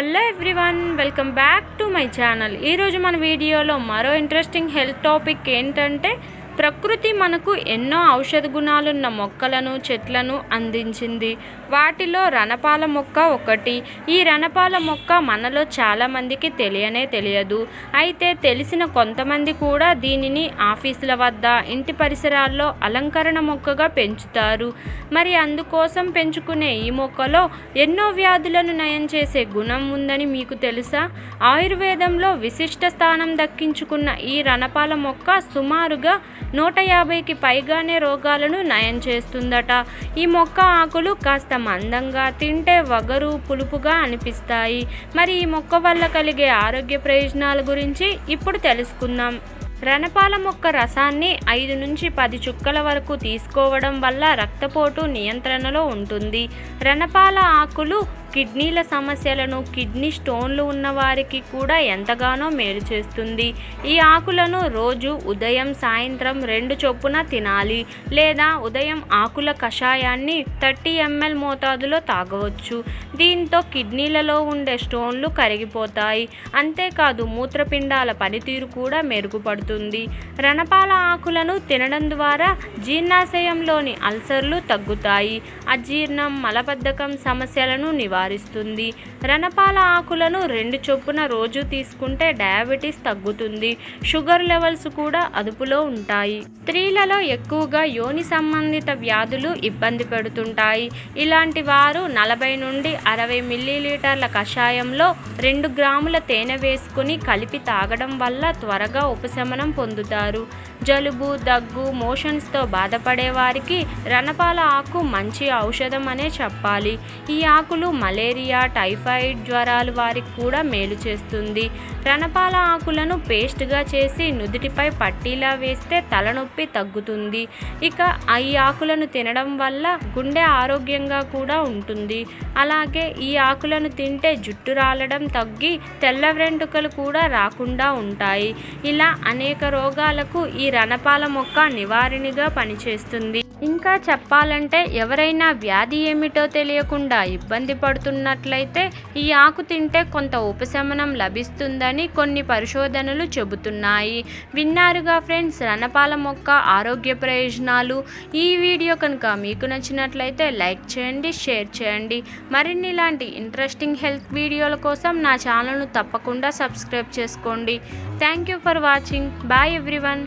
Hello everyone welcome back to my channel. ఈరోజు మన వీడియోలో మరో ఇంట్రెస్టింగ్ హెల్త్ టాపిక్ ఏంటంటే ప్రకృతి మనకు ఎన్నో ఔషధ గుణాలున్న మొక్కలను చెట్లను అందించింది. వాటిలో రణపాల మొక్క ఒకటి. ఈ రణపాల మొక్క మనలో చాలామందికి తెలియనే తెలియదు. అయితే తెలిసిన కొంతమంది కూడా దీనిని ఆఫీసుల వద్ద ఇంటి పరిసరాల్లో అలంకరణ మొక్కగా పెంచుతారు. మరి అందుకోసం పెంచుకునే ఈ మొక్కలో ఎన్నో వ్యాధులను నయం చేసే గుణం ఉందని మీకు తెలుసా? ఆయుర్వేదంలో విశిష్ట స్థానం దక్కించుకున్న ఈ రణపాల మొక్క సుమారుగా నూట యాభైకి పైగానే రోగాలను నయం చేస్తుందట. ఈ మొక్క ఆకులు కాస్త మందంగా తింటే వగరు పులుపుగా అనిపిస్తాయి. మరి ఈ మొక్క వల్ల కలిగే ఆరోగ్య ప్రయోజనాల గురించి ఇప్పుడు తెలుసుకుందాం. రణపాల మొక్క రసాన్ని ఐదు నుంచి పది చుక్కల వరకు తీసుకోవడం వల్ల రక్తపోటు నియంత్రణలో ఉంటుంది. రణపాల ఆకులు కిడ్నీల సమస్యలను కిడ్నీ స్టోన్లు ఉన్న వారికి కూడా ఎంతగానో మేలు చేస్తుంది. ఈ ఆకులను రోజు ఉదయం సాయంత్రం రెండు చొప్పున తినాలి లేదా ఉదయం ఆకుల కషాయాన్ని థర్టీ ఎంఎల్ మోతాదులో తాగవచ్చు. దీంతో కిడ్నీలలో ఉండే స్టోన్లు కరిగిపోతాయి. అంతేకాదు మూత్రపిండాల పనితీరు కూడా మెరుగుపడుతుంది. రణపాల ఆకులను తినడం ద్వారా జీర్ణాశయంలోని అల్సర్లు తగ్గుతాయి. అజీర్ణం మలబద్ధకం సమస్యలను నివారిస్తుంది. రణపాల ఆకులను రెండు చొప్పున రోజు తీసుకుంటే డయాబెటీస్ తగ్గుతుంది. షుగర్ లెవెల్స్ కూడా అదుపులో ఉంటాయి. స్త్రీలలో ఎక్కువగా యోని సంబంధిత వ్యాధులు ఇబ్బంది పెడుతుంటాయి. ఇలాంటి వారు నలభై నుండి అరవై మిల్లీలీటర్ల కషాయంలో రెండు గ్రాముల తేనె వేసుకుని కలిపి తాగడం వల్ల త్వరగా ఉపశమనం పొందుతారు. జలుబు దగ్గు మోషన్స్తో బాధపడే వారికి రణపాల ఆకు మంచి ఔషధం అనే చెప్పాలి. ఈ ఆకులు మలేరియా టైఫాయిడ్ జ్వరాలు వారికి కూడా మేలు చేస్తుంది. రణపాల ఆకులను పేస్ట్గా చేసి నుదుటిపై పట్టీలా వేస్తే తలనొప్పి తగ్గుతుంది. ఇక ఈ ఆకులను తినడం వల్ల గుండె ఆరోగ్యంగా కూడా ఉంటుంది. అలాగే ఈ ఆకులను తింటే జుట్టు రాలడం తగ్గి తెల్ల వెంట్రుకలు కూడా రాకుండా ఉంటాయి. ఇలా అనేక రోగాలకు ఈ రణపాల మొక్క నివారణగా పనిచేస్తుంది. ఇంకా చెప్పాలంటే ఎవరైనా వ్యాధి ఏమిటో తెలియకుండా ఇబ్బంది పడుతున్నట్లయితే ఈ ఆకు తింటే కొంత ఉపశమనం లభిస్తుందని కొన్ని పరిశోధనలు చెబుతున్నాయి. విన్నారుగా ఫ్రెండ్స్? రణపాల మొక్క ఆరోగ్య ప్రయోజనాలు. ఈ వీడియో కనుక మీకు నచ్చినట్లయితే లైక్ చేయండి షేర్ చేయండి. మరిన్ని ఇలాంటి ఇంట్రెస్టింగ్ హెల్త్ వీడియోల కోసం నా ఛానల్ను తప్పకుండా సబ్స్క్రైబ్ చేసుకోండి. Thank you for watching. Bye everyone.